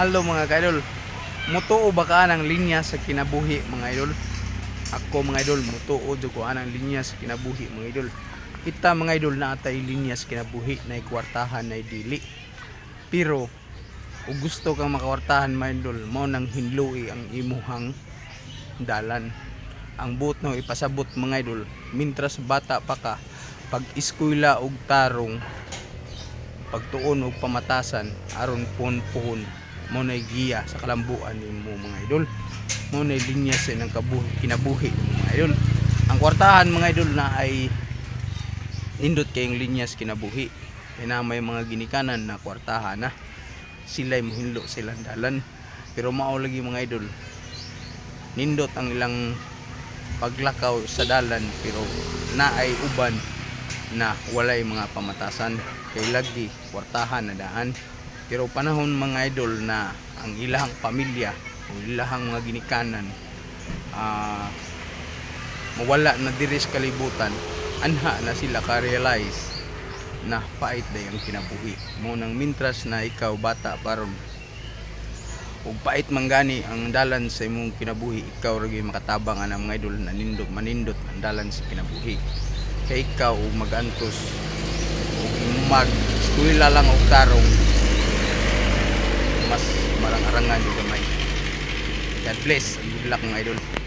Hello mga idol. Mutuo ba ka ng linya sa kinabuhi mga idol? Ako mga idol, mutuo jud ko anang linya sa kinabuhi mga idol. Kita mga idol na atay linya sa kinabuhi na kwartahan na dili. Pero kung gusto kang makawartahan mga idol, mo nang hinlui ang imuhang dalan. Ang buot no ipasabot mga idol, mintras bata pa ka, pag eskwela og tarong, pagtuon og pamatasan aron pon-pon mo na giya sa kalambuan nimo mga idol. Mo na linya sa nang kabuhi kinabuhi mga idol. Ang kwartahan mga idol na ay nindot kayong linya sa kinabuhi. Kaya na may mga ginikanan na kwartahan na. Sila mohinlo silang dalan. Pero mao lagi mga idol nindot ang ilang paglakaw sa dalan pero naay uban na walay mga pamatasan. Kay lagi kwartahan na daan pero panahon mga idol na ang ilang pamilya o ilang mga ginikanan ah mawala na diri sa kalibutan anha na sila ka-realize na pait day ang kinabuhi. Mo nang mintras na ikaw bata paron ug pait man gani ang dalan sa imong kinabuhi ikaw ra gyud makatabang ana mga idol na nindot manindot ang dalan sa kinabuhi. Kay ikaw magantos ug mag eskwela lang og tarong marang-arangan gamay God bless and good luck mga idol